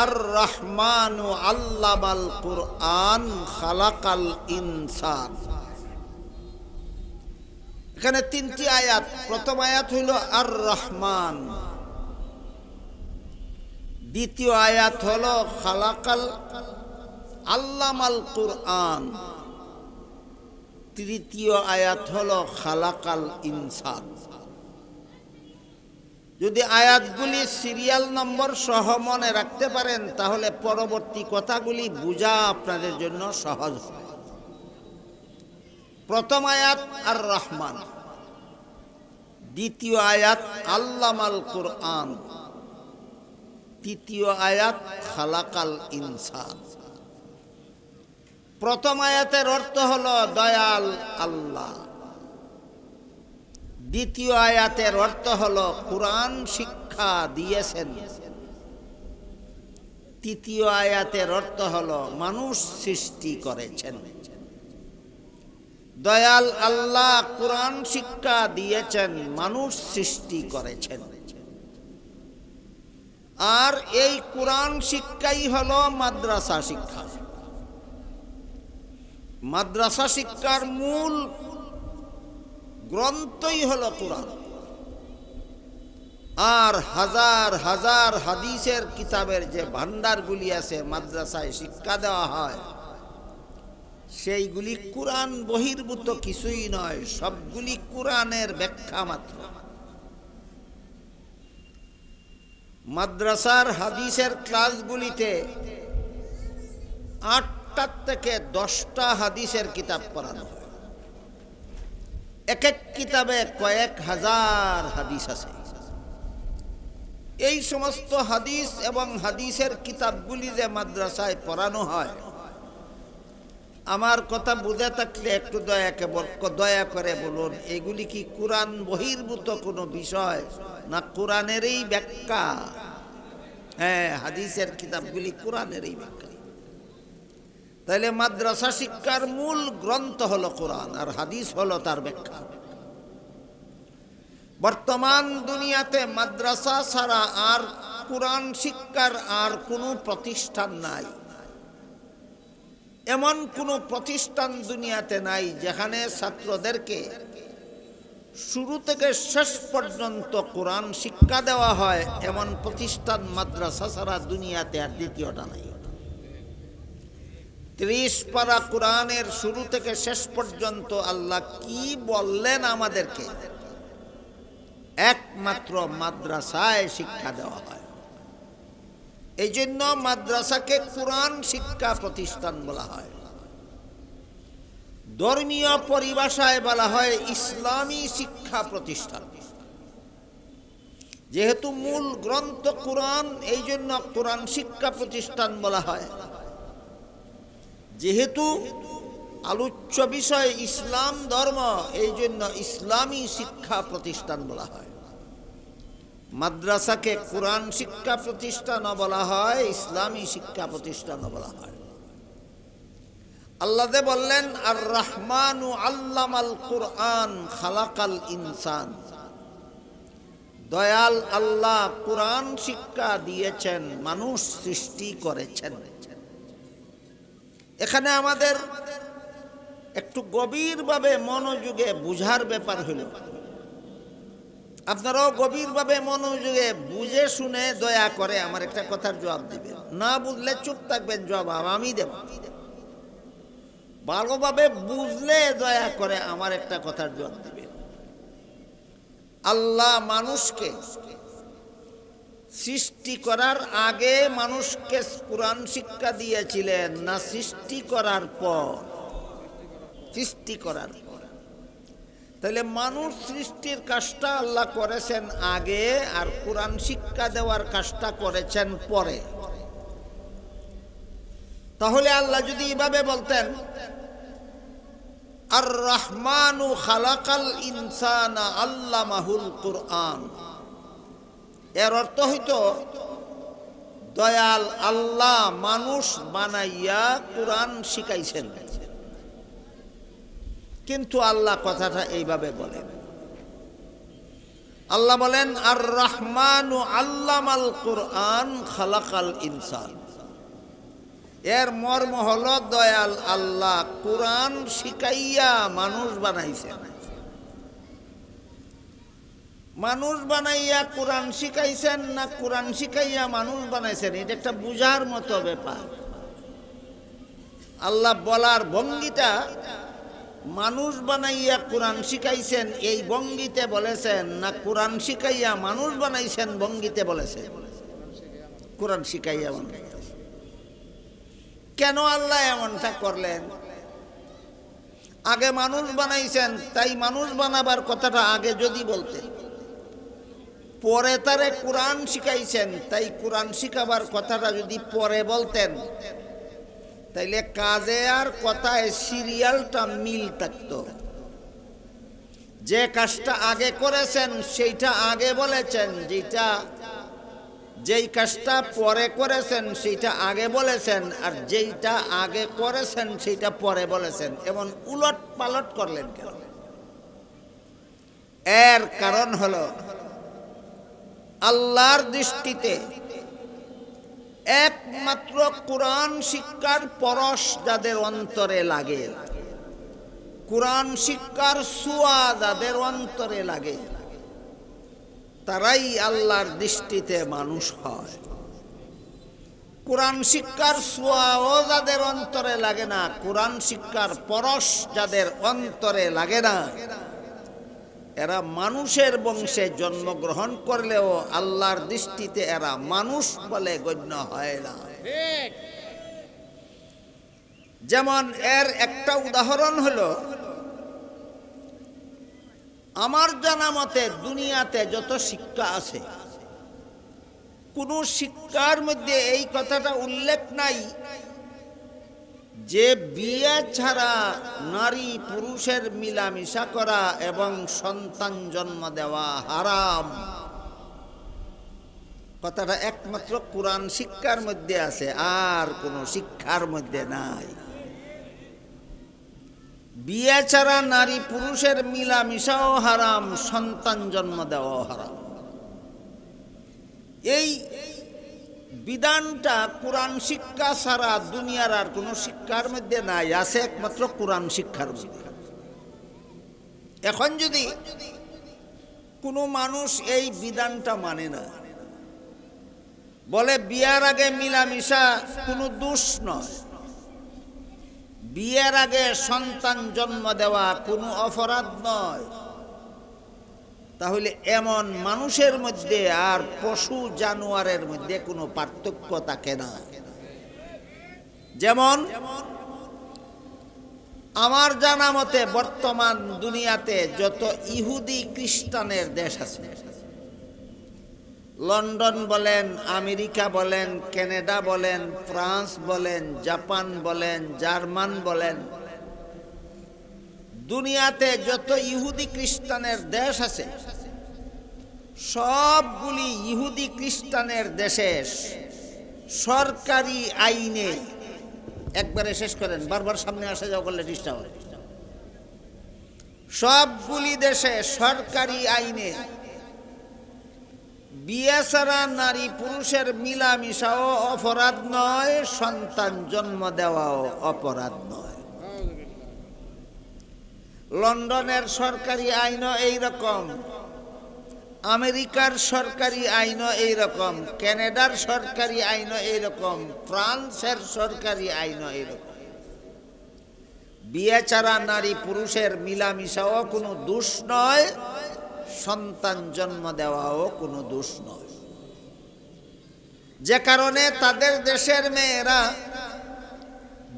আর রহমানু আল্লামাল কুরআন খালাকাল ইনসান। এখানে তিনটি আয়াত। প্রথম আয়াত হইল আর রহমান দ্বিতীয় আয়াত হল খালাকাল আল্লামাল কুরআন। তৃতীয় আয়াত হল খালাকাল ইনসান। যদি আয়াতগুলি সিরিয়াল নম্বর সহ মনে রাখতে পারেন, তাহলে পরবর্তী কথাগুলি বোঝা আপনাদের জন্য সহজ প্রথম আয়াত আর রহমান দ্বিতীয় আয়াত, আল্লামাল কুরআন। তৃতীয় আয়াত, খালাকাল ইনসান। প্রথম আয়াতের অর্থ হল দয়াল আল্লাহ। দ্বিতীয় আয়াতের অর্থ হল, কোরআন শিক্ষা দিয়েছেন। তৃতীয় আয়াতের অর্থ হল, মানুষ সৃষ্টি করেছেন। দয়াল আল্লাহ কোরআন শিক্ষা দিয়েছেন, মানুষ সৃষ্টি করেছেন। আর এই কোরআন শিক্ষাই হল মাদ্রাসা শিক্ষা। মাদ্রাসা শিক্ষার মূল গ্রন্থই হল কোরআন। আর হাজার হাজার হাদিসের কিতাবের যে ভান্ডারগুলি আছে, মাদ্রাসায় শিক্ষা দেওয়া হয়, সেইগুলি কোরআন বহির্ভূত কিছুই নয়, সবগুলি কোরআনের ব্যাখ্যা মাত্র। মাদ্রাসার হাদিসের ক্লাসগুলিতে আটটার থেকে দশটা হাদিসের কিতাব পড়ানো হয়। এক এক কিতাবে কয়েক হাজার হাদিস আছে। এই সমস্ত হাদিস এবং হাদিসের কিতাবগুলি যে মাদ্রাসায় পড়ানো হয়, আমার কথা বুঝে থাকলে একটু দয়াকে দয়া করে বলুন, এগুলি কি কোরআন বহির্ভূত কোনো বিষয় না কোরআনেরই ব্যাখ্যা? হ্যাঁ হাদিসের কিতাবগুলি কোরআনেরই ব্যাখ্যা। তাহলে মাদ্রাসা শিক্ষার মূল গ্রন্থ হলো কোরআন, আর হাদিস হলো তার ব্যাখ্যা। বর্তমান দুনিয়াতে মাদ্রাসা ছাড়া আর কোরআন শিক্ষার আর কোনো প্রতিষ্ঠান নাই। এমন কোনো প্রতিষ্ঠান দুনিয়াতে নাই যেখানে ছাত্রদেরকে শুরু থেকে শেষ পর্যন্ত কোরআন শিক্ষা দেওয়া হয়, এমন প্রতিষ্ঠান মাদ্রাসা ছাড়া দুনিয়াতে আর দ্বিতীয়টা নাই। ত্রিশ পারা কোরআনের শুরু থেকে শেষ পর্যন্ত আল্লাহ কি বললেন আমাদেরকে? একমাত্র মাদ্রাসায় শিক্ষা দেওয়া হয়। এই জন্য মাদ্রাসাকে কোরআন শিক্ষা প্রতিষ্ঠান বলা হয়। ধর্মীয় পরিভাষায় বলা হয় ইসলামী শিক্ষা প্রতিষ্ঠান। যেহেতু মূল গ্রন্থ কোরআন এই জন্য কোরআন শিক্ষা প্রতিষ্ঠান বলা হয়। যেহেতু আলোচ্য বিষয় ইসলাম ধর্ম, এই জন্য ইসলামী শিক্ষা প্রতিষ্ঠান বলা হয়। মাদ্রাসাকে কোরআন শিক্ষা প্রতিষ্ঠানও বলা হয়, ইসলামী শিক্ষা প্রতিষ্ঠানও বলা হয়। আল্লাহ বললেন আর রহমান আল্লাম আল কোরআন খালাকাল ইনসান। দয়াল আল্লাহ কোরআন শিক্ষা দিয়েছেন, মানুষ সৃষ্টি করেছেন। এখানে আমাদের একটু গভীরভাবে মনোযোগে বুঝার ব্যাপার হলো। আপনারাও গভীরভাবে মনোযোগে বুঝে শুনে দয়া করে আমার একটা কথার জবাব দিবেন। না বুঝলে চুপ থাকবেন জবাব আমি দেব। ভালোভাবে বুঝলে দয়া করে আমার একটা কথার জবাব দিবেন। আল্লাহ মানুষকে সৃষ্টি করার আগে মানুষকে কোরআন শিক্ষা দিয়েছিলেন, না সৃষ্টি করার পর? সৃষ্টি করার পর। তাহলে মানুষ সৃষ্টির কাজটা আল্লাহ করেছেন আগে, আর কোরআন শিক্ষা দেওয়ার কাজটা করেছেন পরে। তাহলে আল্লাহ যদি এভাবে বলতেন আর রহমানু খালাকাল ইনসানা আল্লামাহুল কোরআন। এর অর্থ হইতো, দয়াল আল্লাহ মানুষ বানাইয়া কোরআন শিখাইছেন। কিন্তু আল্লাহ কথাটা এইভাবে বলেন। আল্লাহ বলেন আর রহমান আল্লামাল কোরআন খালাকাল ইনসান। এর মর্ম হল, দয়াল আল্লাহ কোরআন শিখাইয়া মানুষ বানাইছেন। মানুষ বানাইয়া কোরআন শিখাইছেন না কোরআন শিখাইয়া মানুষ বানাইছেন? এটা একটা বুঝার মতো ব্যাপার। আল্লাহ বলার ভঙ্গিটা, মানুষ বানাইয়া কোরআন শিখাইছেন, এই ভঙ্গিতে বলেছেন না কোরআন শিখাইয়া মানুষ বানাইছেন ভঙ্গিতে বলেছেন? কোরআন শিখাইয়া কেন আল্লাহ এমনটা করলেন? আগে মানুষ বানাইছেন, তাই মানুষ বানাবার কথাটা আগে যদি বলতেন। পরে তারে কোরআন শিখাইছেন, তাই কোরআন শিখাবার কথাটা যদি পরে বলতেন, তাইলে কাজে আর কথায় সিরিয়ালটা মিল থাকত। যে কাজটা আগে করেছেন, সেইটা আগে বলেছেন যেটা যেই কাজটা পরে করেছেন, সেইটা আগে বলেছেন, আর যেইটা আগে করেছেন, সেইটা পরে বলেছেন। এমন উলট পালট করলেন কেন? এর কারণ হলো আল্লাহর দৃষ্টিতে একমাত্র কোরআন শিক্ষার পরশ যাদের অন্তরে লাগে। কোরআন শিক্ষার সুয়া যাদের অন্তরে লাগে। তারাই আল্লাহর দৃষ্টিতে মানুষ হয়। কোরআন শিক্ষার সোয়াও যাদের অন্তরে লাগে না, কোরআন শিক্ষার পরশ যাদের অন্তরে লাগে না। এরা মানুষের বংশে জন্মগ্রহণ করলেও আল্লাহর দৃষ্টিতে এরা মানুষ বলে গণ্য হয় না। যেমন এর একটা উদাহরণ হলো, আমার জানা মতে দুনিয়াতে যত শিক্ষা আছে, কোন শিক্ষার মধ্যে এই কথাটা উল্লেখ নাই যে বিয়ে ছাড়া নারী পুরুষের মিলামিশা করা এবং সন্তান জন্ম দেওয়া হারাম। কথাটা একমাত্র কোরআন শিক্ষার মধ্যে আছে, আর কোনো শিক্ষার মধ্যে নাই। বিয়ে ছাড়া নারী পুরুষের মিলামিশাও হারাম, সন্তান জন্ম দেওয়াও হারাম। এই বিধানটা কোরআন শিক্ষা ছাড়া দুনিয়ার আর কোনো শিক্ষার মধ্যে নাই, আছে একমাত্র কোরআন শিক্ষার মধ্যে। এখন যদি কোনো মানুষ এই বিধানটা মানে না, বলে বিয়ার আগে মিলামিশা কোনো দোষ নয়। বিয়ের আগে সন্তান জন্ম দেওয়া কোনো অপরাধ নয়। তাহলে এমন মানুষের মধ্যে আর পশু জানোয়ারের মধ্যে কোনো পার্থক্য থাকে না। যেমন, আমার জানা মতে বর্তমান দুনিয়াতে যত ইহুদি খ্রিস্টানের দেশ আছে, লন্ডন বলেন, আমেরিকা বলেন, কানাডা বলেন, ফ্রান্স বলেন, জাপান বলেন, জার্মান বলেন দুনিয়াতে যত ইহুদি খ্রিস্টানের দেশ আছে, সবগুলি ইহুদি খ্রিস্টানের দেশে সরকারি আইনে, একবারে শেষ করেন, বারবার সামনে আসা যাওয়া করলে ডিস্টার্ব হয়। সবগুলি দেশে সরকারি আইনে বিয়ে ছাড়া নারী পুরুষের মিলামিশাও অপরাধ নয়, সন্তান জন্ম দেওয়াও অপরাধ নয়। লন্ডনের সরকারি আইনও এইরকম আমেরিকার সরকারি আইনও এইরকম কানাডার সরকারি আইনও এইরকম ফ্রান্সের সরকারি আইনও এইরকম বিয়ে ছাড়া নারী পুরুষের মিলামিশাও কোনো দোষ নয়, সন্তান জন্ম দেওয়াও কোনো দোষ নয়। যে কারণে তাদের দেশের মেয়েরা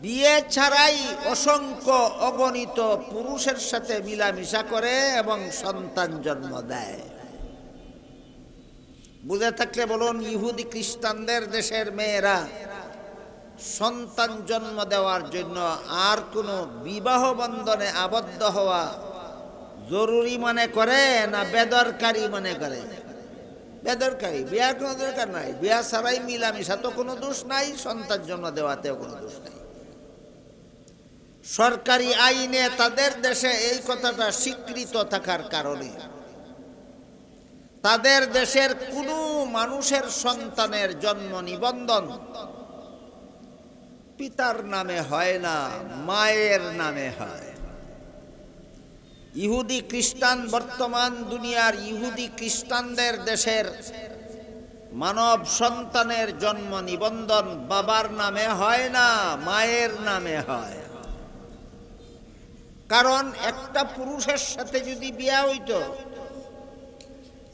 বিয়ে ছাড়াই অসংখ্য অগণিত পুরুষের সাথে মিলামিশা করে এবং সন্তান জন্ম দেয়। বুঝে থাকলে বলুন, ইহুদি খ্রিস্টানদের দেশের মেয়েরা সন্তান জন্ম দেওয়ার জন্য আর কোনো বিবাহ বন্ধনে আবদ্ধ হওয়া জরুরি মনে করে না বেদরকারি মনে করে? বেদরকারি, বিয়ার কোনো দরকার নাই। বিয়া ছাড়াই মিলামিশা তো কোনো দোষ নাই, সন্তান জন্ম দেওয়াতেও কোনো দোষ নাই। সরকারি আইনে তাদের দেশে এই কথাটা স্বীকৃত থাকার কারণে। তাদের দেশের কোনো মানুষের সন্তানের জন্ম নিবন্ধন পিতার নামে হয় না, মায়ের নামে হয়। ইহুদি খ্রিস্টান বর্তমান দুনিয়ার ইহুদি খ্রিস্টানদের দেশের মানব সন্তানের জন্ম নিবন্ধন বাবার নামে হয় না, মায়ের নামে হয়। কারণ একটা পুরুষের সাথে যদি বিয়া হইতো,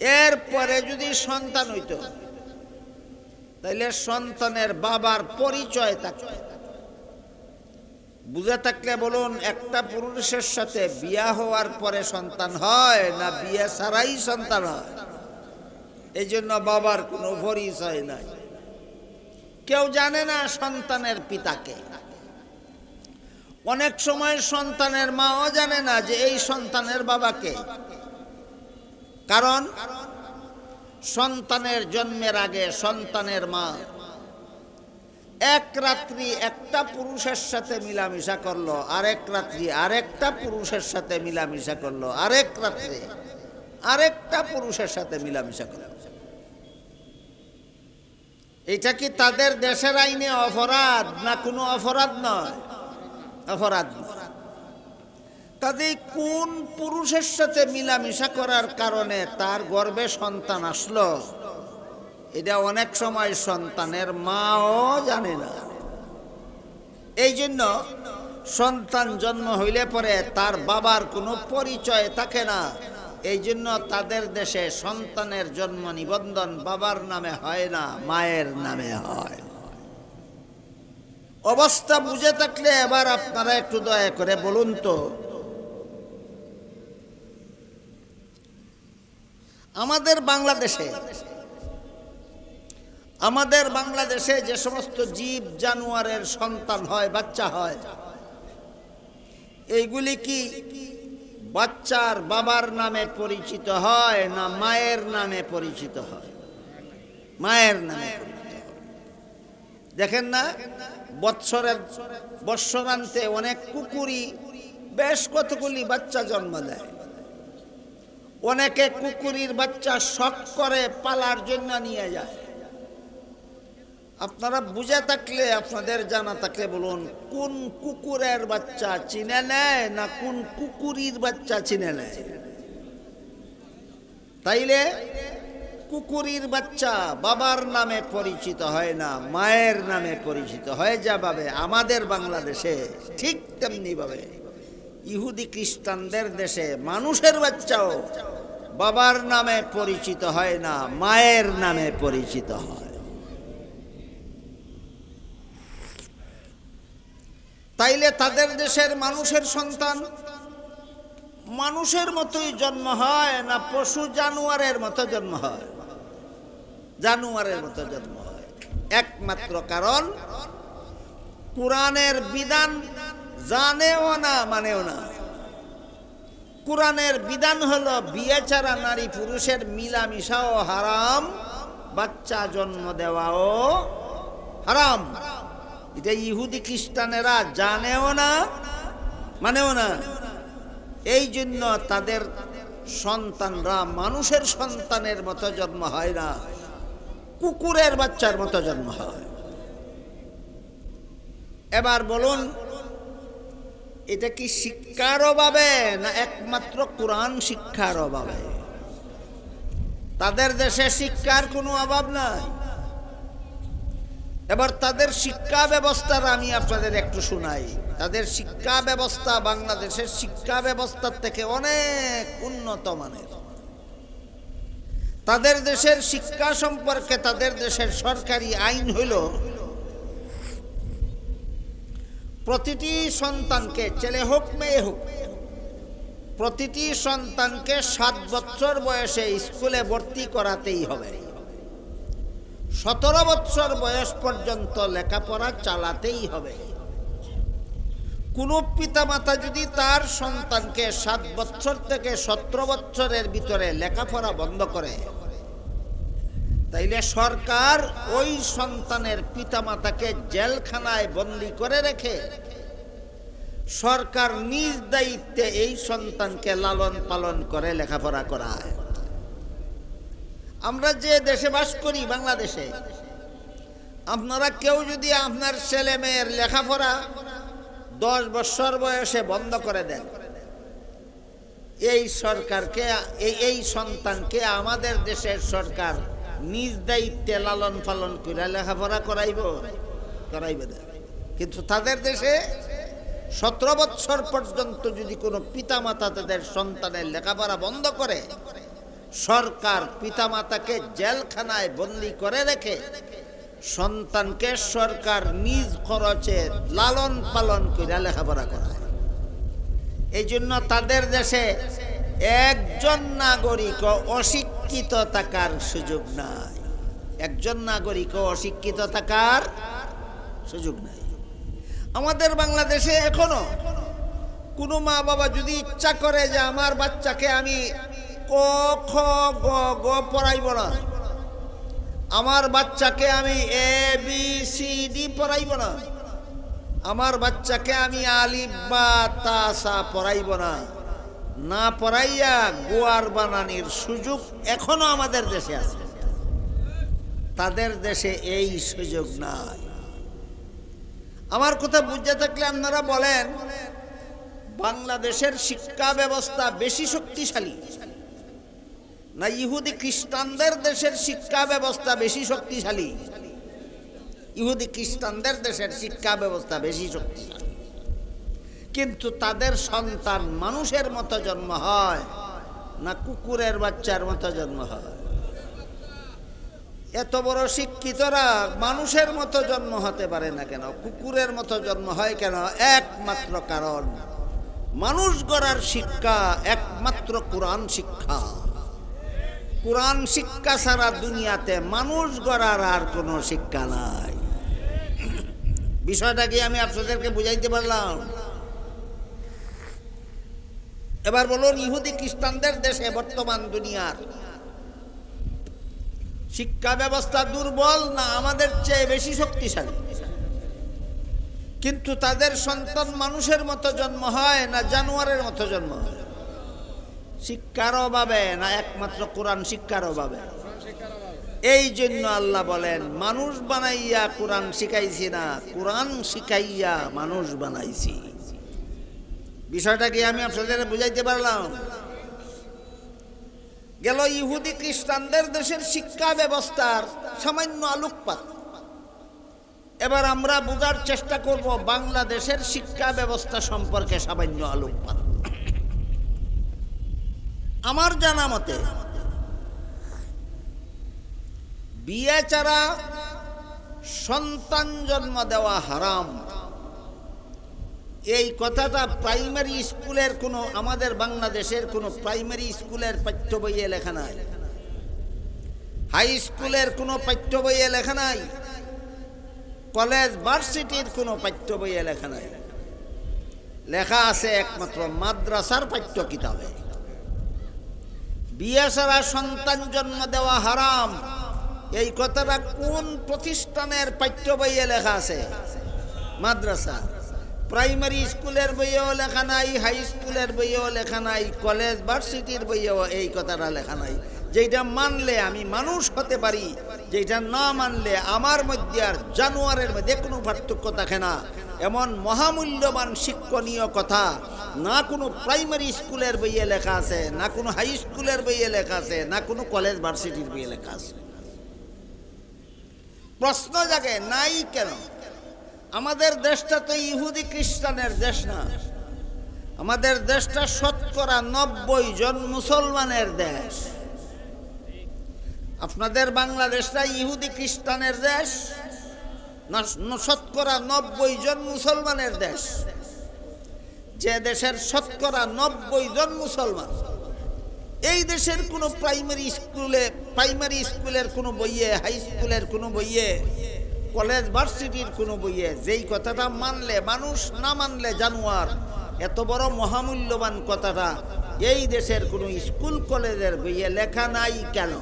এরপরে যদি সন্তান হইত, তাইলে সন্তানের বাবার পরিচয় থাকত। বুঝে থাকলে বলুন, একটা পুরুষের সাথে বিয়া হওয়ার পরে সন্তান হয় না বিয়ে ছাড়াই সন্তান হয়? এই জন্য বাবার কোনো পরিচয় নাই। কেউ জানে না সন্তানের পিতাকে। অনেক সময় সন্তানের মাও জানে না যে এই সন্তানের বাবাকে। কারণ সন্তানের জন্মের আগে সন্তানের মা এক রাত্রি একটা পুরুষের সাথে মিলামিশা করল, আরেক রাত্রি আরেকটা পুরুষের সাথে মিলামিশা করল, আরেক রাত্রি আরেকটা পুরুষের সাথে মিলামিশা করল। এটা কি তাদের দেশের আইনে অপরাধ না কোনো অপরাধ নয়? অপরাধ। কাজেই কোন পুরুষের সাথে মিলামিশা করার কারণে তার গর্ভে সন্তান আসলো? এটা অনেক সময় সন্তানের মাও জানে না। এই জন্য সন্তান জন্ম হইলে পরে তার বাবার কোনো পরিচয় থাকে না। এই জন্য তাদের দেশে সন্তানের জন্ম নিবন্ধন বাবার নামে হয় না, মায়ের নামে হয়। অবস্থা বুঝে থাকলে এবার আপনারা একটু দয়া করে বলুন তো। আমাদের বাংলাদেশে আমাদের বাংলাদেশে যে সমস্ত জীব জানোয়ারের সন্তান হয়, বাচ্চা হয়, এইগুলি কি বাচ্চার বাবার নামে পরিচিত হয় না মায়ের নামে পরিচিত হয়? মায়ের নামে দেখেন না? বৎসরের বৎসরান্তে অনেক কুকুরি বেশ কতগুলি বাচ্চা জন্ম দেয়। অনেকে কুকুরির বাচ্চা শখ করে পালার জন্য নিয়ে যায়। আপনারা বুঝে থাকলে, আপনাদের জানা থাকলে বলুন, কোন কুকুরের বাচ্চা চিনে নেয় না কোন কুকুরির বাচ্চা চিনে নেয়? তাইলে কুকুরির বাচ্চা বাবার নামে পরিচিত হয় না, মায়ের নামে পরিচিত হয় যা আমাদের বাংলাদেশে, ঠিক তেমনি ভাবে ইহুদি খ্রিস্টানদের দেশে মানুষের বাচ্চাও বাবার নামে পরিচিত হয় না, মায়ের নামে পরিচিত হয়। তাইলে তাদের দেশের মানুষের সন্তান মানুষের মতোই জন্ম হয় না পশু জানোয়ারের মতো জন্ম হয়? জানোয়ারের মতো জন্ম হয়। একমাত্র কারণ, কোরআনের বিধান জানেও না, মানেও না। কোরআনের বিধান হলো বিয়ে ছাড়া নারী পুরুষের মিলামিশাও হারাম, বাচ্চা জন্ম দেওয়াও হারাম। এটা ইহুদি খ্রিস্টানেরা জানেও না, মানেও না। এই জন্য তাদের সন্তানরা মানুষের সন্তানের মতো জন্ম হয় না। কুকুরের বাচ্চার মতো জন্ম হয়। এবার বলুন, এটা কি শিক্ষার অভাবে না একমাত্র কোরআন শিক্ষার অভাবে? তাদের দেশে শিক্ষার কোনো অভাব নাই। এবার তাদের শিক্ষা ব্যবস্থার আমি আপনাদের একটু শোনাই। তাদের শিক্ষা ব্যবস্থা বাংলাদেশের শিক্ষা ব্যবস্থার থেকে অনেক উন্নত মানের। তাদের দেশের শিক্ষা সম্পর্কে তাদের দেশের সরকারি আইন হইল, প্রতিটি সন্তানকে ছেলে হোক, মেয়ে হোক, প্রতিটি সন্তানকে সাত বছর বয়সে স্কুলে ভর্তি করাতেই হবে। সতেরো বছর বয়স পর্যন্ত লেখাপড়া চালাতেই হবে। কোনো পিতামাতা যদি তার সন্তানকে সাত বছর থেকে সতেরো বছরের ভিতরে লেখাপড়া বন্ধ করে, তাইলে সরকার ওই সন্তানের পিতামাতাকে জেলখানায় বন্দি করে রেখে সরকার নিজ দায়িত্বে এই সন্তানকে লালন পালন করে লেখাপড়া করায়। আমরা যে দেশে বাস করি, বাংলাদেশে, আপনারা কেউ যদি আপনার ছেলে মেয়ের লেখাপড়া দশ বছর বয়সে বন্ধ করে দেন। এই সরকারকে, এই সন্তানকে আমাদের দেশের সরকার নিজ দায়িত্বে লালন পালন করে লেখাপড়া করাইব, করাইবে না। কিন্তু তাদের দেশে সতেরো বৎসর পর্যন্ত যদি কোনো পিতামাতা তাদের সন্তানের লেখাপড়া বন্ধ করে, সরকার পিতামাতাকে জেলখানায় বন্দি করে রেখে সন্তানকে সরকার নিজ খরচে লালন পালন করে লেখাপড়া করায়। এই জন্য তাদের দেশে একজন নাগরিক অশিক্ষিত থাকার সুযোগ নাই। একজন নাগরিক অশিক্ষিত থাকার সুযোগ নাই। আমাদের বাংলাদেশে এখনও কোনো মা বাবা যদি ইচ্ছা করে যে আমার বাচ্চাকে আমি ক খ গ গ পড়াইব না আমার বাচ্চাকে আমি এ বি সি ডি পড়াইব না। আমার বাচ্চাকে আমি আলিফ বা তাসা পড়াইব না। না পড়াইয়া গোয়ার বানানির সুযোগ এখনও আমাদের দেশে আছে। তাদের দেশে এই সুযোগ নাই। আমার কথা বুঝতে থাকলে আপনারা বলেন, বাংলাদেশের শিক্ষা ব্যবস্থা বেশি শক্তিশালী। না ইহুদি খ্রিস্টানদের দেশের শিক্ষা ব্যবস্থা বেশি শক্তিশালী? ইহুদি খ্রিস্টানদের দেশের শিক্ষা ব্যবস্থা বেশি শক্তিশালী। কিন্তু তাদের সন্তান মানুষের মতো জন্ম হয়, না কুকুরের বাচ্চার মতো জন্ম হয়। এত বড় শিক্ষিতরা মানুষের মতো জন্ম হতে পারে না কেন? কুকুরের মতো জন্ম হয় কেন? একমাত্র কারণ, মানুষ গড়ার শিক্ষা একমাত্র কোরআন শিক্ষা। কোরআন শিক্ষা ছাড়া দুনিয়াতে মানুষ গড়ার আর কোনো শিক্ষা নাই। বিষয়টা কি আমি আপনাদেরকে বুঝাইতে পারলাম? এবার বলুন, ইহুদি খ্রিস্টানদের দেশে বর্তমান দুনিয়ার শিক্ষা ব্যবস্থা দুর্বল না আমাদের চেয়ে বেশি শক্তিশালী? কিন্তু তাদের সন্তান মানুষের মতো জন্ম হয় না জানোয়ারের মতো জন্ম হয়? শিক্ষার অভাবে না একমাত্র কোরআন শিক্ষার অভাবে? এই জন্য আল্লাহ বলেন, মানুষ বানাইয়া কোরআন শিখাইছি না, কোরআন শিখাইয়া মানুষ বানাইছি। বিষয়টা কি আমি আপনাদের বুঝাইতে পারলাম? গেল ইহুদি খ্রিস্টানদের দেশের শিক্ষা ব্যবস্থার সামান্য আলোকপাত। এবার আমরা বোঝার চেষ্টা করব বাংলাদেশের শিক্ষা ব্যবস্থা সম্পর্কে সামান্য আলোকপাত। আমার জানা মতে, বিয়ে ছাড়া সন্তান জন্ম দেওয়া হারাম। এই কথাটা প্রাইমারি স্কুলের কোনো, আমাদের বাংলাদেশের কোনো প্রাইমারি স্কুলের পাঠ্য বইয়ে লেখা নাই। হাই স্কুলের কোনো পাঠ্য বইয়ে লেখা নাই। কলেজ, ভার্সিটির কোনো পাঠ্য বইয়ে লেখা নাই। লেখা আছে একমাত্র মাদ্রাসার পাঠ্য কিতাবে। বিয়ে ছাড়া সন্তান জন্ম দেওয়া হারাম। এই কথাটা কোন প্রতিষ্ঠানের পাঠ্য বইয়ে লেখা আছে? মাদ্রাসা। প্রাইমারি স্কুলের বইয়েও লেখা নাই, হাই স্কুলের বইয়েও লেখা নাই, কলেজ, ভার্সিটির বইয়েও এই কথাটা লেখা নাই। যেটা মানলে আমি মানুষ হতে পারি যেটা না মানলে আমার মধ্যে আর জানুয়ারের মধ্যে কোনো পার্থক্য থাকে না। এমন মহামূল্যবান শিক্ষণীয় কথা। না কোনো প্রাইমারি স্কুলের বইয়ে লেখা আছে, না কোনো হাই স্কুলের বইয়ে লেখা আছে, না কোনো কলেজ ভার্সিটির বইয়ে লেখা আছে। প্রশ্ন জাগে, নাই কেন? আমাদের দেশটা তো ইহুদি খ্রিস্টানের দেশ না। আমাদের দেশটা শতকরা নব্বই জন মুসলমানের দেশ। আপনাদের বাংলাদেশটা ইহুদি খ্রিস্টানের দেশ? শতকরা নব্বই জন মুসলমানের দেশ। যে দেশের শতকরা নব্বই জন মুসলমান। এই দেশের কোনো প্রাইমারি স্কুলে, প্রাইমারি স্কুলের কোনো বইয়ে, হাই স্কুলের কোনো বইয়ে, কলেজ, ভার্সিটির কোনো বইয়ে, যেই কথাটা মানলে মানুষ, না মানলে জানুয়ার, এত বড় মহামূল্যবান কথাটা এই দেশের কোনো স্কুল, কলেজের বইয়ে লেখা নাই কেন?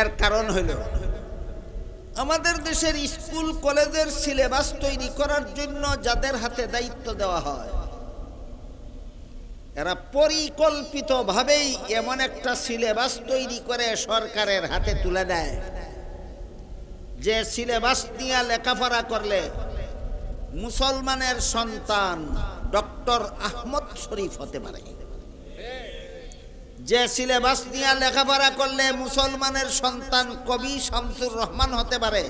এর কারণ হইল আমাদের দেশের স্কুল, কলেজের সিলেবাস তৈরি করার জন্য যাদের হাতে দায়িত্ব দেওয়া হয়, এরা পরিকল্পিতভাবেই এমন একটা সিলেবাস তৈরি করে সরকারের হাতে তুলে দেয়। যে সিলেবাস নিয়ে লেখাপড়া করলে মুসলমানের সন্তান ডক্টর আহমদ শরীফ হতে পারে। যে সিলেবাস নিয়ে লেখাপড়া করলে মুসলমানের সন্তান কবি শামসুর রহমান হতে পারে।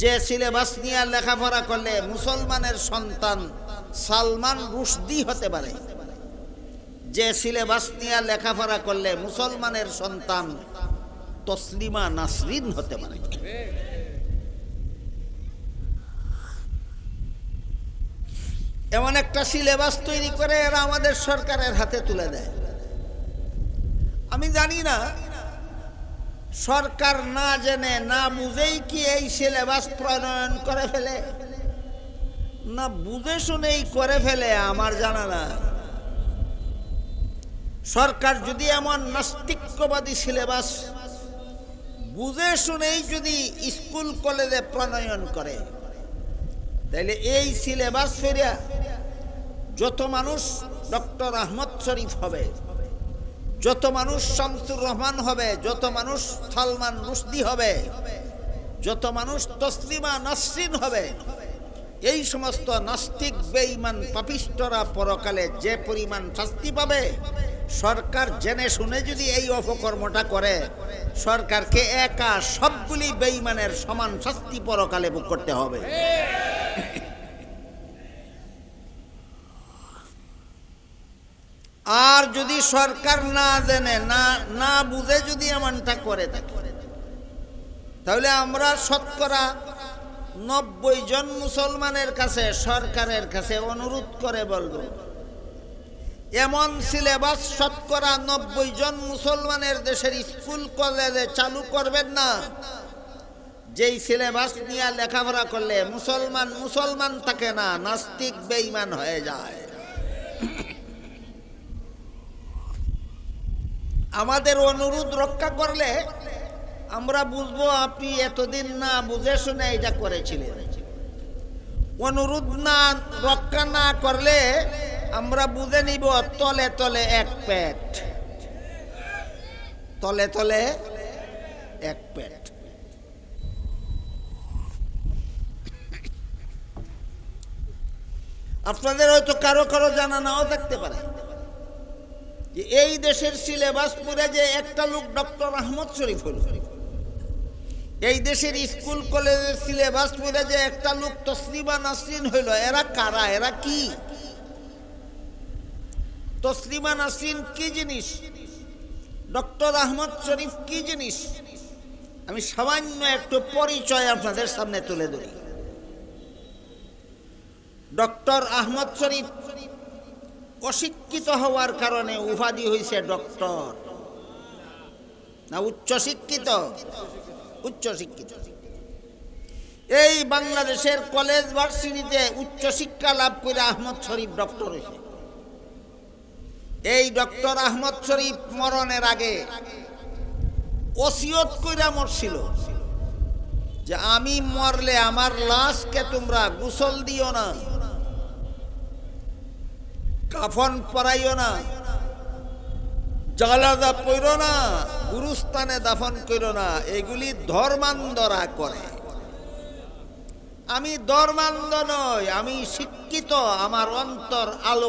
যে সিলেবাস নিয়ে লেখাপড়া করলে মুসলমানের সন্তান সালমান রুশদি হতে পারে। যে সিলেবাস নিয়ে লেখাপড়া করলে মুসলমানের সন্তান তসলিমা নাসরিন হতে পারে। এমন একটা সিলেবাস তৈরি করে এরা আমাদের সরকারের হাতে তুলে দেয়। আমি জানি না। সরকার না জেনে, না বুঝেই কি এই সিলেবাস প্রণয়ন করে ফেলে? না বুঝে শুনেই করে ফেলে, আমার জানা না। সরকার যদি এমন নাস্তিক্যবাদী সিলেবাস বুঝে শুনেই যদি স্কুল কলেজে প্রণয়ন করে, তাইলে এই সিলেবাস ফেরিয়া যত মানুষ ডক্টর আহমদ শরীফ হবে যত মানুষ শামসুর রহমান হবে, যত মানুষ সালমান রুশদি হবে, যত মানুষ তসলিমা নাসরিন হবে, এই সমস্ত নাস্তিক, বেঈমান পাপিষ্টরা পরকালে যে পরিমাণ শাস্তি পাবে, সরকার জেনে শুনে যদি এই অপকর্মটা করে, সরকারকে একা সবগুলি বেঈমানের সমান শাস্তি পরকালে ভোগ করতে হবে। আর যদি সরকার না জেনে, না না বুঝে যদি এমনটা করে থাকে, তাহলে আমরা শতকরা নব্বই জন মুসলমানের কাছে, সরকারের কাছে অনুরোধ করে বলব, এমন সিলেবাস শতকরা নব্বই জন মুসলমানের দেশের স্কুল, কলেজে চালু করবেন না। যেই সিলেবাস নিয়ে লেখাপড়া করলে মুসলমান মুসলমান থাকে না, নাস্তিক, বেঈমান হয়ে যায়। আমাদের অনুরোধ রক্ষা করলে আমরা বুঝব আপনি এতদিন না বুঝে শুনে এটা করেছিলেন। অনুরোধ না, রক্ষা না করলে আমরা বুঝে নিব তলে তলে এক পেট। তলে তলে এক পেট। আপনাদের হয়তো কারও কারও জানা নাও থাকতে পারে। যে এই দেশের সিলেবাস পড়ে যে একটা লোক ডক্টর আহমদ শরীফ হল। এই দেশের স্কুল কলেজের সিলেবাস পড়ে যে একটা লোক তসলিমা নাসরিন হইল এরা কারা? এরা কি? তসলিমা নাসরিন কি জিনিস? ডক্টর আহমদ শরীফ কি জিনিস? আমি সামান্য একটু পরিচয় আপনাদের সামনে তুলে ধরি। ডক্টর আহমদ শরীফ অশিক্ষিত হওয়ার কারণে উপাধি হয়েছে ডক্টর। না উচ্চ শিক্ষিত উচ্চ শিক্ষিত এই বাংলাদেশের কলেজ ভার্সিটিতে উচ্চ শিক্ষা লাভ করে আহমদ শরীফ ডক্টর হয়েছে। এই ডক্টর আহমদ শরীফ মরণের আগে ওসিয়ত কইরা মরছিল যে আমি মরলে আমার লাশকে তোমরা গোসল দিও না। কাফন পরাইও না জালাদা পইর না, গুরুস্থানে দাফন কইর না, এগুলি ধর্মান্ধরা করে। আমি ধর্মান্ধ নই, আমি শিক্ষিত, আমার অন্তর আলো